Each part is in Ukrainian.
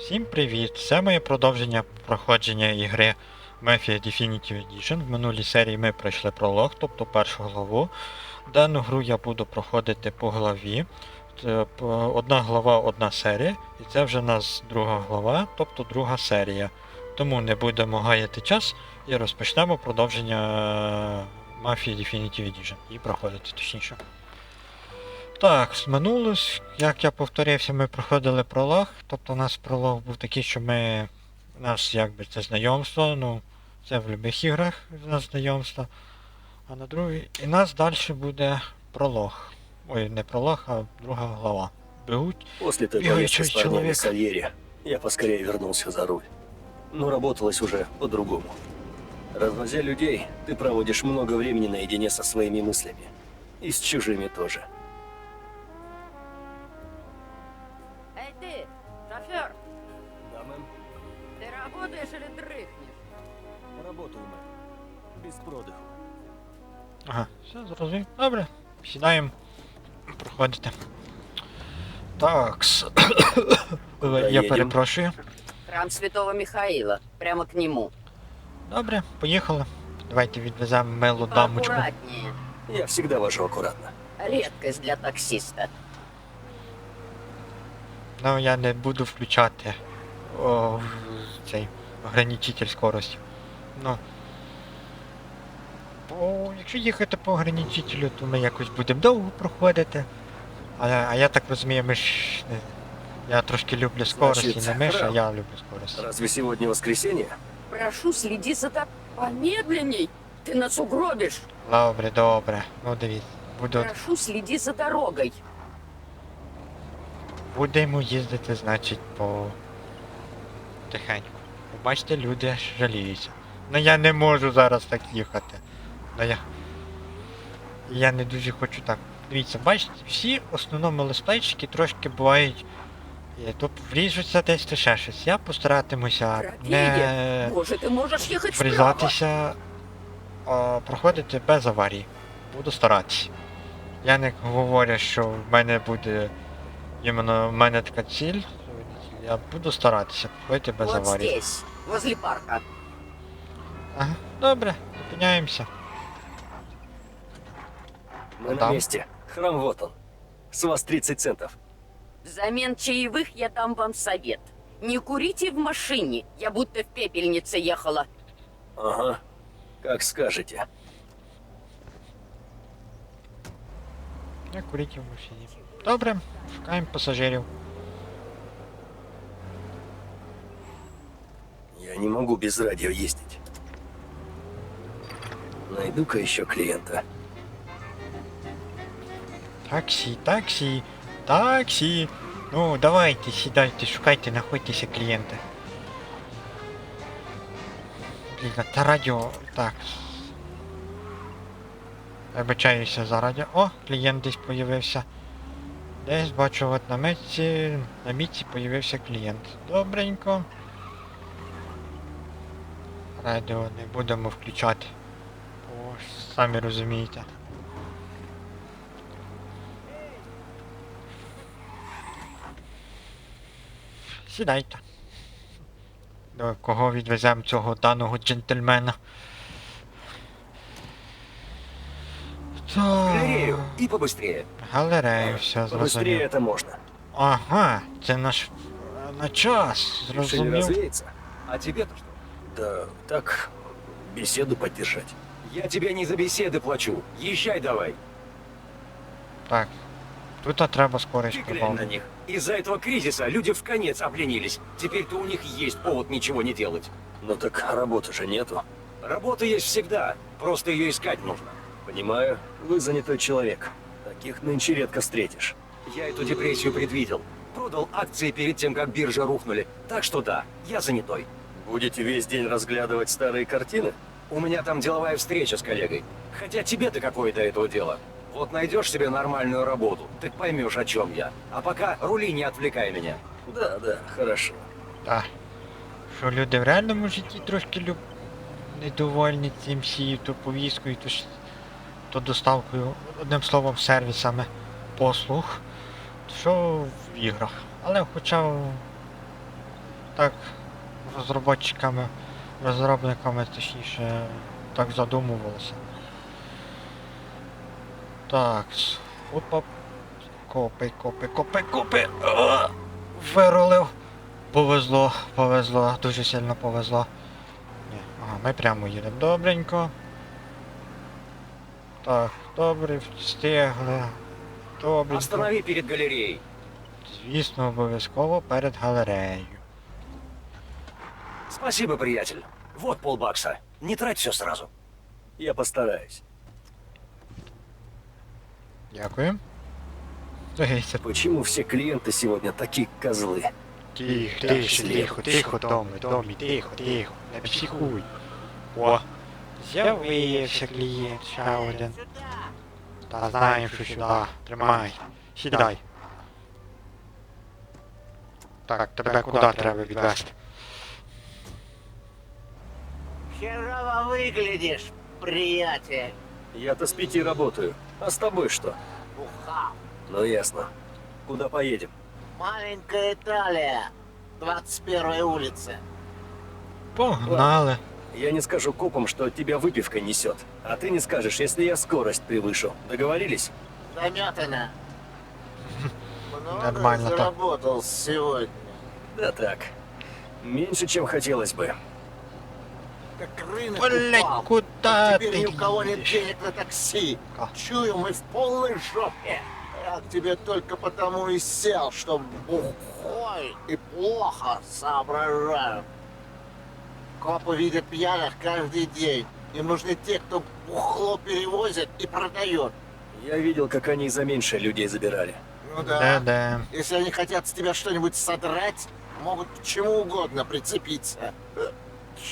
Всім привіт! Це моє продовження проходження ігри Mafia Definitive Edition. В минулій серії ми пройшли пролог, тобто першу главу. Дану гру я буду проходити по главі. Одна глава, одна серія. І це вже у нас друга глава, тобто друга серія. Тому не будемо гаяти час і розпочнемо продовження е, Mafia Definitive Edition. І проходити точніше. Так, зминулось, як я повторився, ми проходили пролог. Тобто у нас пролог був такий, що ми. У нас якби це знайомство, ну, це в будь-яких іграх у нас знайомство. А на другий. І нас далі буде пролог. Ой, не пролог, а друга глава. Беруть. После той поездки с парнями в Сальери я поскорее вернулся за руль. Но работалось уже по-другому. Развозя людей, ты проводишь много времени наедине со своими мыслями. И с чужими тоже. или дрыхнешь? Работаю, мэм. Без продыху. Ага, все, зрозумів. Добре. Сідаємо. Проходите. Такс. Ой, Я Поїдем. перепрошую. Храм Святого Михаила, прямо к нему. Добре, поїхали. Давайте відвеземо милу дамочку. Аккуратнее. Я всегда вожу аккуратно. Редкость для таксиста. Ну, я не буду включати о, в цей ограничитель скорості. Ну. Бо якщо їхати по ограничителю, то ми якось будемо довго проходити. А, а я так розумію, ми ж. Я трошки люблю скорості, Значить, не миш, а я люблю скорості. Разве сегодня воскресенье? Прошу, следи за так помедленней. Ты нас угробишь. Добре, добре. Ну дивіться. Буду, Прошу, следи за дорогой. будемо їздити, значить, по тихенько. Бачите, люди жаліються. Ну я не можу зараз так їхати. Ну я. Я не дуже хочу так. Дивіться, бачите, всі основному листочки трошки бувають. е, То вріжуться десь то ще щось. Я постаратимуся не Боже, можешь ехать справа. врізатися, а проходити без аварій. Буду старатися. Я не говорю, що в мене буде іменно в мене така ціль. Я буду старатися проходити без Вот аварій. здесь, возле парка. Ага, добре, зупиняємося. Мы Там. на месте. Храм вот он. С вас 30 центов. Взамен чаевых я дам вам совет. Не курите в машине. Я будто в пепельнице ехала. Ага. Как скажете. Не куріть в машині. Добре, шукаємо пасажирів. Я не могу без радио ездить. Найду-ка еще клиента. Таксі, таксі, таксі. Ну, давайте, сідайте, шукайте, знаходьтеся клієнти. Блін, а та радіо. Так. Вибачаюся за радіо. О, клієнт десь появився. Десь бачу, от на митці. На мітці появився клієнт. Добренько. Радіо не будемо включати. Бо ж самі розумієте. Сідайте. До кого відвеземо цього даного джентльмена? Галерею Так, и побыстрее. галерею, все Побыстрее зрозумів. это можно. Ага, це наш е, на час, Решили зрозумів. развеяться? А тебе-то что? Да, так, беседу поддержать. Я тебе не за беседы плачу. Езжай давай. Так. Тут треба Ты глянь на них. Из-за этого кризиса люди в конец обленились. Теперь-то у них есть повод ничего не делать. Но так работы же нету. Работа есть всегда. Просто ее искать нужно. Понимаю, вы занятой человек. Таких нынче редко встретишь. Я эту депрессию предвидел. Продал акции перед тем, как биржа рухнули. Так что да, я занятой. Будете весь день разглядывать старые картины? У меня там деловая встреча с коллегой. Хотя тебе-то какое до этого дело? Вот найдешь себе нормальную работу, ты поймешь, о чем я. А пока рули, не отвлекай меня. Да, да, хорошо. Так. Що люди в реальному житті трошки люб... недовольні цим всією то повісткою, то, ж- то доставкою, одним словом, сервісами послуг, що в іграх. Але хоча так розробниками, розробниками точніше так задумувалося. Так, опа. Копи, копи, копи, копи. Вирулив. Повезло, повезло, дуже сильно повезло. Ні, ага, ми прямо їдемо. Добренько. Так, добре, встигли. Добренько. Останови перед галереей. Звісно, обов'язково перед галереєю. Спасибо, приятель. Вот полбакса. Не трать все сразу. Я постараюсь. Дякую. Дивіться, Почему все клиенты сегодня такие козлы? Тихо, Так, тихо, слід. тихо, тихо, Томі, Томі, тихо, тихо, не психуй. О, з'явився клієнт, ще один. Та знаємо, що сюди. Тримай. Сідай. Так, тебе куди треба відвести? Херово выглядишь, приятель. Я-то с пяти работаю. А с тобой что? Уха. Ну ясно. Куда поедем? Маленькая Италия. 21 улица. Погнали. Я не скажу копам, что тебя выпивка несет. А ты не скажешь, если я скорость превышу. Договорились? Заметано. Много Нормально так. заработал сегодня. Да так. Меньше, чем хотелось бы. Как рынок Блять, упал. куда Теперь ты ни у кого нет едешь? денег на такси. А. Чую, мы в полной жопе. Я к тебе только потому и сел, что бухой и плохо соображаю. Копы видят пьяных каждый день. Им нужны те, кто бухло перевозит и продает. Я видел, как они за меньше людей забирали. Ну да. Да-да. Если они хотят с тебя что-нибудь содрать, могут к чему угодно прицепиться.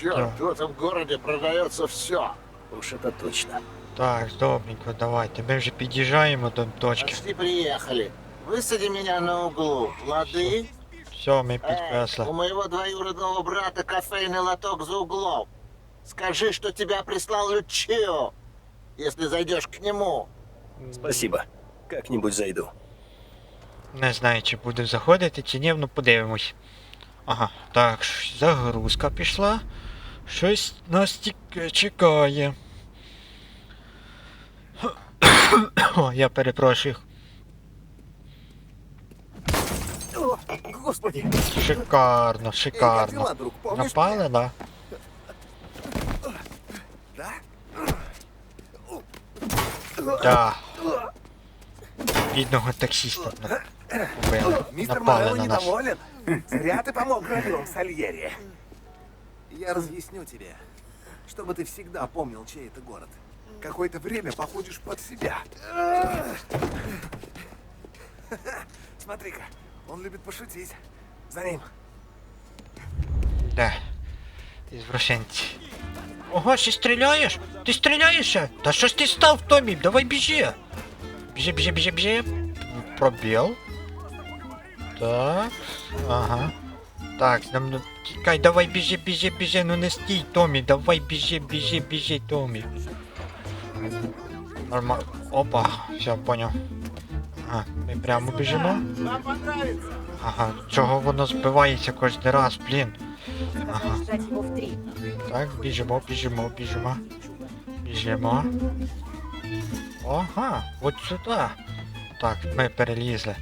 Черт, в этом городе продается все. Уж это точно. Так, добренько, давайте. Ми вже під'їжджаємо до точки. Почти приехали. Высади меня на углу, лады? Все, ми Эй, підкресли. у моего двоюродного брата кофейный лоток за углом. Скажи, что тебя прислал Лючио, если зайдешь к нему. Спасибо. Как-нибудь зайду. Не знаю, чи буду заходити, чи ні, ну подивимось. Ага, так, загрузка пішла. Щось нас чекає. О, я перепрошую. О, господи! Шикарно, шикарно. дела, друг? Напали, да? Да? Да. Бідного таксиста. Мистер Морелло на недоволен. Зря ты помог громилам Сальери. Я разъясню тебе, чтобы ты всегда помнил, чей это город. Какое-то время походишь под себя. Смотри-ка, он любит пошутить. За ним. Да. Извращенці. Ого, ще стріляєш? Ти стріляєш ще? Та що ж ти став, Томі? Давай біжи. Біжи, біжи, біжи, біжи. Пробіл. Так. Ага. Так, нам тікай, давай біжи, біжи, біжи, ну не стій, Томі, давай біжи, біжи, біжи, Томі. Нормально. Опа, все, поняв. Ага, ми прямо біжимо. Ага, чого воно збивається кожен раз, блін. Ага. Так, біжимо, біжимо, біжимо. Біжимо. Ага, от сюди. Так, ми перелізли.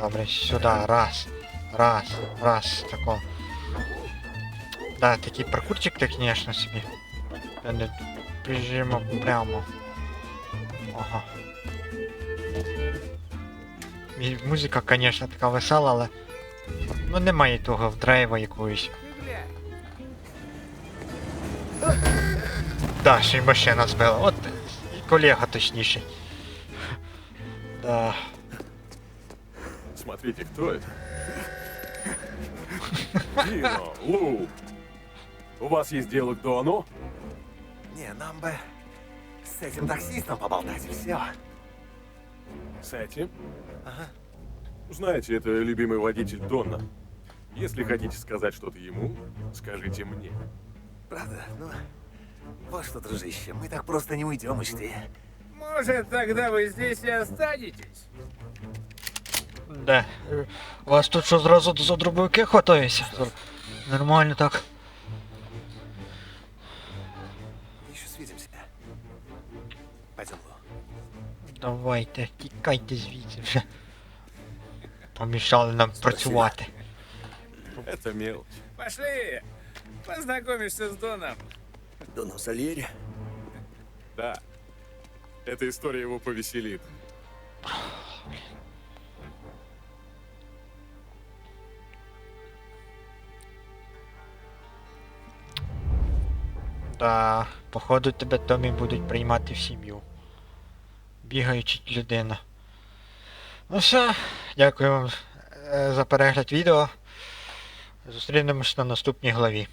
Добре, сюди. Раз. Раз, раз, тако. Да, такий паркурчик ти, звісно, собі. Біжимо прямо. Ага. І музика, звісно, така весела, але. Ну немає того в драйва якоїсь. Да, ще й машина збила. От колега точніше. Да. Смотрите, кто это? Дино, Лу. У вас есть дело к Дону? Не, нам бы с этим таксистом поболтать и все. С этим? Ага. Знаете, это любимый водитель Дона. Если хотите сказать что-то ему, скажите мне. Правда? Ну, вот что, дружище, мы так просто не уйдем, учти. Может, тогда вы здесь и останетесь? Де? Е, У вас тут що зразу за дробовики хватається? Нормально так. Еще свидимся. Пойдем, Лу. Давайте, тікайте звідси вже. Помішали нам працювати. Это мелочь. Пошли! Познакомишься с Доном. Доном Сальери? Да. Эта история его повеселит. Да, походу тебе Томі будуть приймати в сім'ю. Бігаючи людина. Ну все, дякую вам е, за перегляд відео. Зустрінемось на наступній главі.